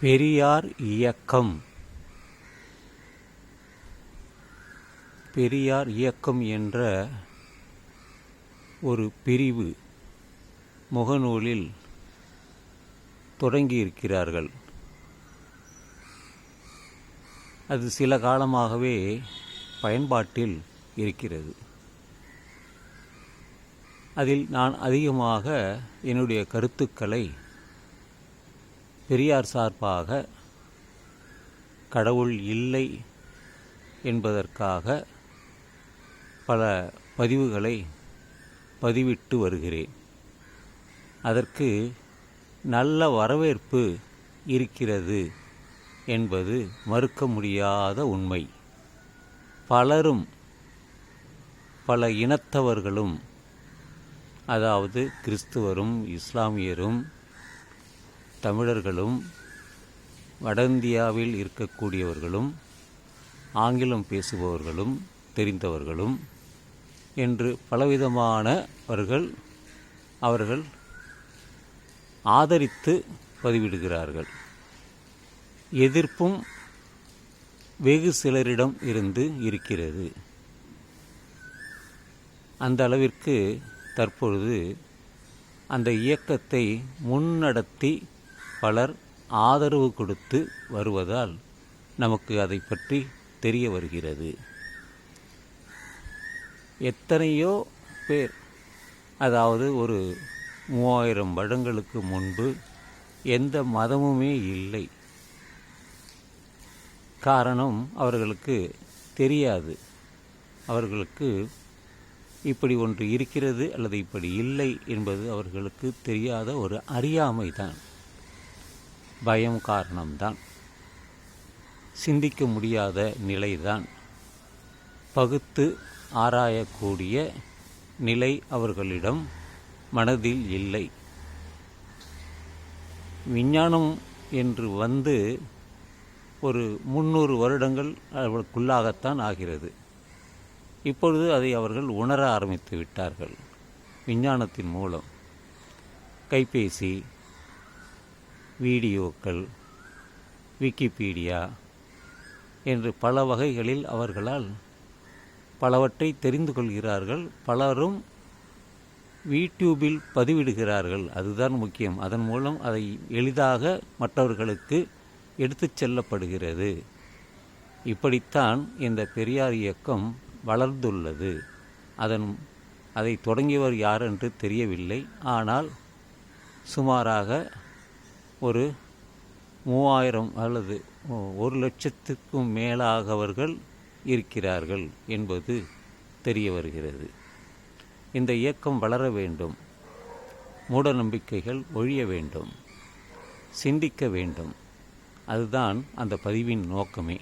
பெரியார் இயக்கம். பெரியார் இயக்கம் என்ற ஒரு பிரிவு முகநூலில் தொடங்கியிருக்கிறார்கள். அது சில காலமாகவே பயன்பாட்டில் இருக்கிறது. அதில் நான் அதிகமாக என்னுடைய கருத்துக்களை பெரியார் சார்பாக கடவுள் இல்லை என்பதற்காக பல பதிவுகளை பதிவிட்டு வருகிறேன். அதற்கு நல்ல வரவேற்பு இருக்கிறது என்பது மறுக்க முடியாத உண்மை. பலரும் பல இனத்தவர்களும் அதாவது கிறிஸ்துவரும் இஸ்லாமியரும் தமிழர்களும் வட இந்தியாவில் இருக்கக்கூடியவர்களும் ஆங்கிலம் பேசுபவர்களும் தெரிந்தவர்களும் என்று பலவிதமானவர்கள் அவர்கள் ஆதரித்து பதிவிடுகிறார்கள். எதிர்ப்பும் வெகு சிலரிடம் இருந்து இருக்கிறது. அந்த அளவிற்கு தற்பொழுது அந்த இயக்கத்தை முன்னடத்தி பலர் ஆதரவு கொடுத்து வருவதால் நமக்கு அதை பற்றி தெரிய வருகிறது. எத்தனையோ பேர் அதாவது ஒரு மூவாயிரம் வருடங்களுக்கு முன்பு எந்த மதமுமே இல்லை. காரணம் அவர்களுக்கு தெரியாது. அவர்களுக்கு இப்படி ஒன்று இருக்கிறது அல்லது இப்படி இல்லை என்பது அவர்களுக்கு தெரியாத ஒரு அறியாமை தான் பயம் காரணம்தான். சிந்திக்க முடியாத நிலைதான். பகுத்து ஆராயக்கூடிய நிலை அவர்களிடம் மனதில் இல்லை. விஞ்ஞானம் என்று வந்து ஒரு முந்நூறு வருடங்கள் அவர்களுக்குள்ளாகத்தான் ஆகிறது. இப்பொழுது அதை அவர்கள் உணர ஆரம்பித்து விட்டார்கள். விஞ்ஞானத்தின் மூலம். கைபேசி வீடியோக்கள் விக்கிபீடியா என்று பல வகைகளில் அவர்களால் பலவற்றை தெரிந்து கொள்கிறார்கள். பலரும் யூடியூபில் பதிவிடுகிறார்கள். அதுதான் முக்கியம். அதன் மூலம் அதை எளிதாக மற்றவர்களுக்கு எடுத்துச் செல்லப்படுகிறது. இப்படித்தான் இந்த பெரியார் இயக்கம் வளர்ந்துள்ளது. அதன் அதை தொடங்கியவர் யார் என்று தெரியவில்லை. ஆனால் சுமாராக ஒரு மூவாயிரம் அல்லது ஒரு லட்சத்துக்கும் மேலாகவர்கள் இருக்கிறார்கள் என்பது தெரிய வருகிறது. இந்த இயக்கம் வளர வேண்டும். மூட நம்பிக்கைகள் ஒழிய வேண்டும். சிந்திக்க வேண்டும். அதுதான் அந்த பதிவின் நோக்கமே.